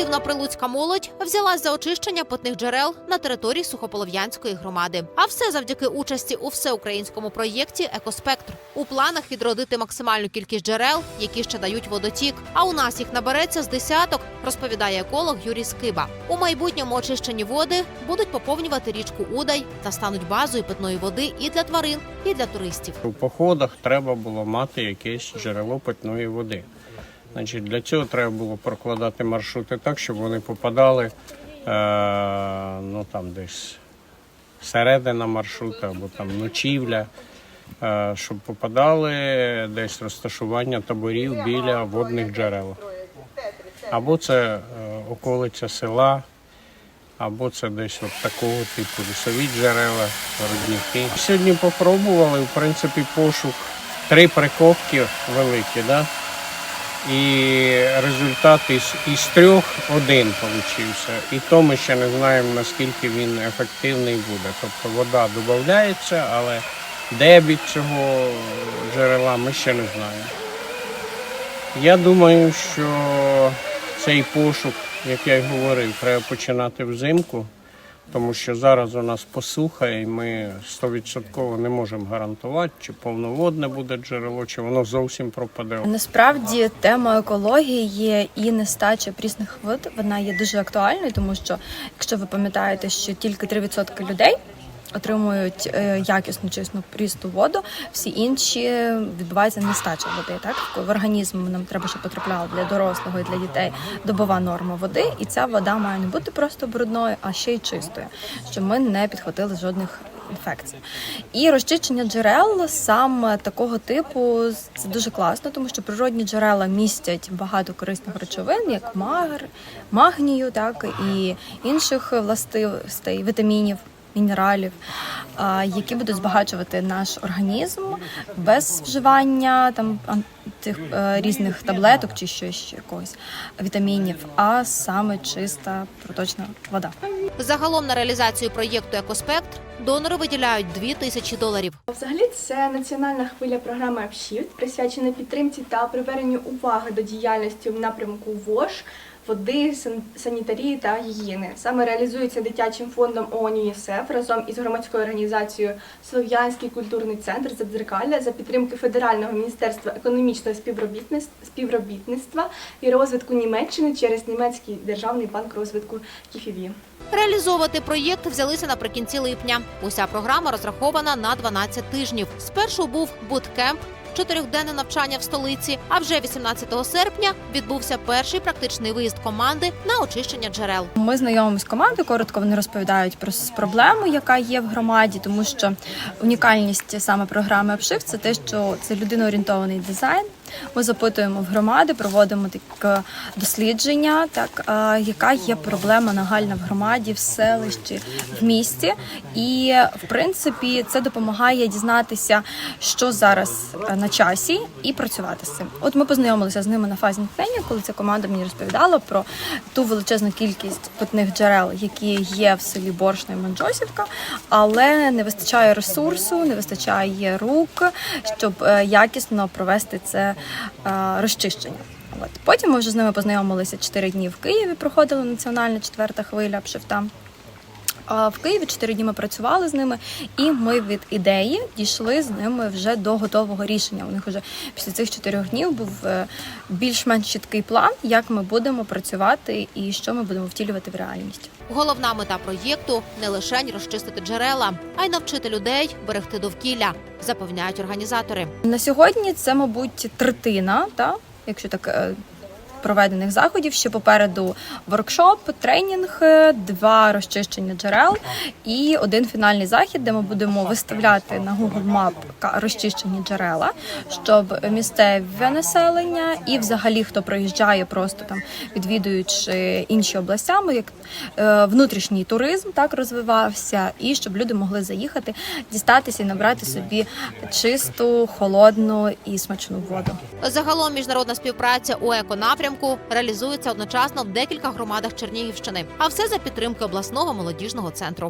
Активна прилуцька молодь взялась за очищення питних джерел на території Сухополов'янської громади. А все завдяки участі у всеукраїнському проєкті Екоспектр. У планах відродити максимальну кількість джерел, які ще дають водотік. А у нас їх набереться з десяток, розповідає еколог Юрій Скиба. У майбутньому очищені води будуть поповнювати річку Удай та стануть базою питної води і для тварин, і для туристів. У походах треба було мати якесь джерело питної води. Значить, для цього треба було прокладати маршрути так, щоб вони попадали е, ну, там десь середина маршрута або там ночівля, е, щоб попадали десь розташування таборів біля водних джерел. Або це е, околиця села, або це десь от такого типу лісові джерела, родники. Сьогодні попробували, в принципі, пошук. Три приковки великі, да? І результат із, із трьох один получився. І то ми ще не знаємо, наскільки він ефективний буде. Тобто вода додається, але дебіт цього джерела ми ще не знаємо. Я думаю, що цей пошук, як я й говорив, треба починати взимку, тому що зараз у нас посуха, і ми 100% не можемо гарантувати, чи повноводне буде джерело, чи воно зовсім пропаде. Насправді тема екології і нестача прісних вод вона є дуже актуальною, тому що якщо ви пам'ятаєте, що тільки 3% людей отримують е, якісну чисну прісну воду, всі інші відбувається нестача води. Так в організм нам треба, щоб потрапляла для дорослого і для дітей добова норма води, і ця вода має не бути просто брудною, а ще й чистою, щоб ми не підхватили жодних інфекцій. І розчищення джерел саме такого типу це дуже класно, тому що природні джерела містять багато корисних речовин, як магр, магнію, так і інших властивостей, вітамінів. Мінералів, які будуть збагачувати наш організм без вживання там тих е, різних таблеток чи щось ще якогось вітамінів, а саме чиста проточна вода. Загалом на реалізацію проєкту Екоспектр донори виділяють 2 тисячі доларів. Взагалі, це національна хвиля програми «Апшіфт», присвячена підтримці та приверненню уваги до діяльності в напрямку ВОЖ, води, санітарії та гігієни. Саме реалізується дитячим фондом ООН ЮНІСЕФ разом із громадською організацією Слов'янський культурний центр Задзеркалля за підтримки Федерального міністерства економічного співробітництва, і розвитку Німеччини через німецький державний банк розвитку КІФІВІ. Реалізовувати проєкт взялися наприкінці липня. Уся програма розрахована на 12 тижнів. Спершу був буткемп. Чотирьохденне навчання в столиці. А вже 18 серпня відбувся перший практичний виїзд команди на очищення джерел. Ми знайомимося з командою. Коротко вони розповідають про проблему, яка є в громаді, тому що унікальність саме програми обшив – це те, що це людиноорієнтований дизайн. Ми запитуємо в громади, проводимо таке дослідження, так яка є проблема нагальна в громаді, в селищі, в місті. І в принципі це допомагає дізнатися, що зараз е, на часі, і працювати з цим. От ми познайомилися з ними на фазі натхнення, коли ця команда мені розповідала про ту величезну кількість питних джерел, які є в селі Боршна і Манджосівка, але не вистачає ресурсу, не вистачає рук, щоб е, якісно провести це розчищення. От потім ми вже з ними познайомилися чотири дні в Києві. Проходила національна четверта хвиля пшифта. В Києві чотири дні ми працювали з ними, і ми від ідеї дійшли з ними вже до готового рішення. У них вже після цих чотирьох днів був е, більш-менш чіткий план, як ми будемо працювати і що ми будемо втілювати в реальність. Головна мета проєкту не лише розчистити джерела, а й навчити людей берегти довкілля, запевняють організатори. На сьогодні це, мабуть, третина, та якщо так. Проведених заходів ще попереду воркшоп, тренінг, е, два розчищення джерел і один фінальний захід, де ми будемо виставляти на Google Map розчищені джерела, щоб місцеве населення і взагалі хто проїжджає, просто там відвідуючи інші областями, як е, внутрішній туризм так розвивався, і щоб люди могли заїхати, дістатися і набрати собі чисту, холодну і смачну воду. Загалом міжнародна співпраця у еконапрямку реалізується одночасно в декілька громадах Чернігівщини, а все за підтримки обласного молодіжного центру.